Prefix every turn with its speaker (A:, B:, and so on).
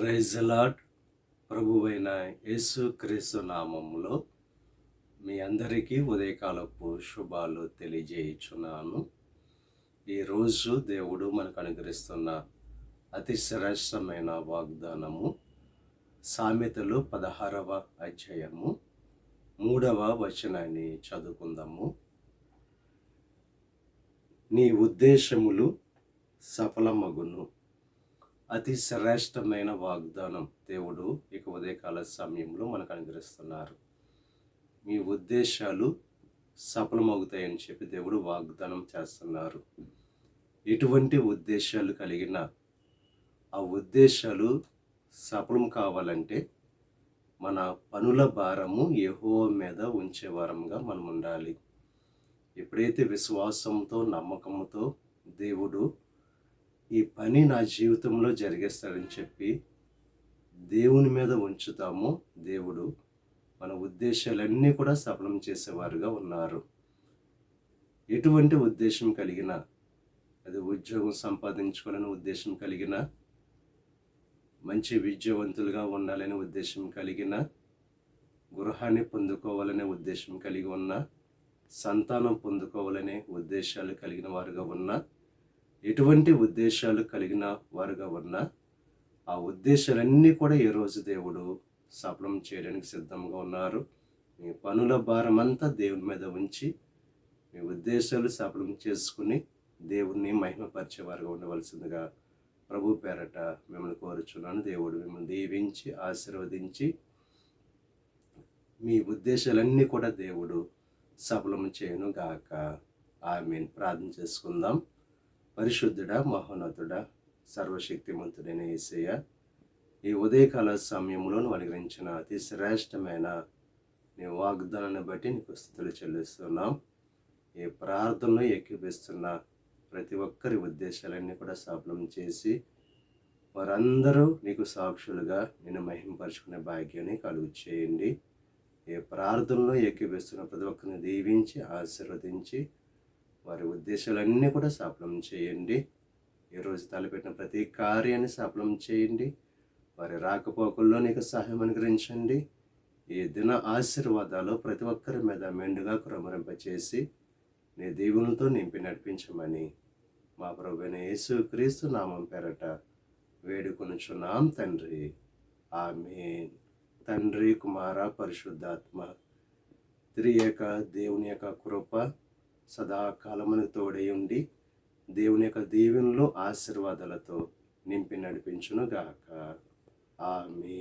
A: ప్రైజలాడ్ ప్రభువైన యేసు క్రీస్తు నామంలో మీ అందరికీ ఉదయకాలపు శుభాలు తెలియజేయుచున్నాను. ఈరోజు దేవుడు మనకు అనుగ్రహిస్తున్న అతి శ్రేష్టమైన వాగ్దానము సామెతలు పదహారవ అధ్యాయము మూడవ వచనాన్ని చదువుకుందాము. నీ ఉద్దేశములు సఫలమగును. అతి శ్రేష్టమైన వాగ్దానం దేవుడు ఇక ఉదయకాల సమయంలో మనకు అనుగ్రహిస్తున్నారు. మీ ఉద్దేశాలు సఫలమవుతాయని చెప్పి దేవుడు వాగ్దానం చేస్తున్నారు. ఎటువంటి ఉద్దేశాలు కలిగిన ఆ ఉద్దేశాలు సఫలం కావాలంటే మన పనుల భారము యహో మీద ఉంచే వారంగా మనం ఉండాలి ఎప్పుడైతే విశ్వాసంతో నమ్మకంతో దేవుడు ఈ పని నా జీవితంలో జరిగేస్తాడని చెప్పి దేవుని మీద ఉంచుతాము. దేవుడు మన ఉద్దేశాలన్నీ కూడా సఫలం చేసేవారుగా ఉన్నారు. ఎటువంటి ఉద్దేశం కలిగిన అది ఉద్యోగం సంపాదించుకోవాలని ఉద్దేశం కలిగిన మంచి విద్యావంతులుగా ఉండాలనే ఉద్దేశం కలిగిన గృహాన్ని పొందుకోవాలనే ఉద్దేశం కలిగి ఉన్న సంతానం పొందుకోవాలనే ఉద్దేశాలు కలిగిన వారుగా ఉన్న ఎటువంటి ఉద్దేశాలు కలిగిన వారుగా ఉన్నా ఆ ఉద్దేశాలన్నీ కూడా ఈరోజు దేవుడు సఫలం చేయడానికి సిద్ధంగా ఉన్నారు. మీ పనుల భారం అంతా దేవుని మీద ఉంచి మీ ఉద్దేశాలు సఫలం చేసుకుని దేవుణ్ణి మహిమపరిచేవారుగా ఉండవలసిందిగా ప్రభు పేరట మిమ్మల్ని కోరుచున్నాను. దేవుడు మిమ్మల్ని దీవించి ఆశీర్వదించి మీ ఉద్దేశాలన్నీ కూడా దేవుడు సఫలం చేయను గాక ఆమెన్. ప్రార్థన చేసుకుందాం. పరిశుద్ధుడా మహోన్నతుడా సర్వశక్తిమంతుడైన ఏసయ్య ఈ ఉదయకాల సమయంలో నువ్వు అనుగ్రహించిన అతి శ్రేష్టమైన నీ వాగ్దానాన్ని బట్టి నీకు స్థుతులు చెల్లిస్తున్నాం. ఈ ప్రార్థనలో ఎక్కిపిస్తున్న ప్రతి ఒక్కరి ఉద్దేశాలన్నీ కూడా సఫలం చేసి వారందరూ నీకు సాక్షులుగా నేను మహింపరుచుకునే భాగ్యాన్ని కలుగు చేయండి. ఈ ప్రార్థనలో ఎక్కిపిస్తున్న ప్రతి ఒక్కరిని దీవించి ఆశీర్వదించి వారి ఉద్దేశాలన్నీ కూడా సఫలం చేయండి. ఈరోజు తలపెట్టిన ప్రతి కార్యాన్ని సఫలం చేయండి. వారి రాకపోకల్లో నీకు సహాయం అనుగ్రహించండి. ఈ దిన ఆశీర్వాదాలు ప్రతి ఒక్కరి మీద మెండుగా క్రమరింపచేసి నీ దీవులతో నింపి నడిపించమని మా ప్రభుణ యేసు క్రీస్తు నామం పేరట వేడుకొనుచున్నాం తండ్రి. ఆమెన్. తండ్రి కుమార పరిశుద్ధాత్మ త్రియక దేవుని యొక్క కృప సదాకాలమును ఉండి దేవుని యొక్క దీవెనలో ఆశీర్వాదాలతో నింపి నడిపించునుగాక. ఆమె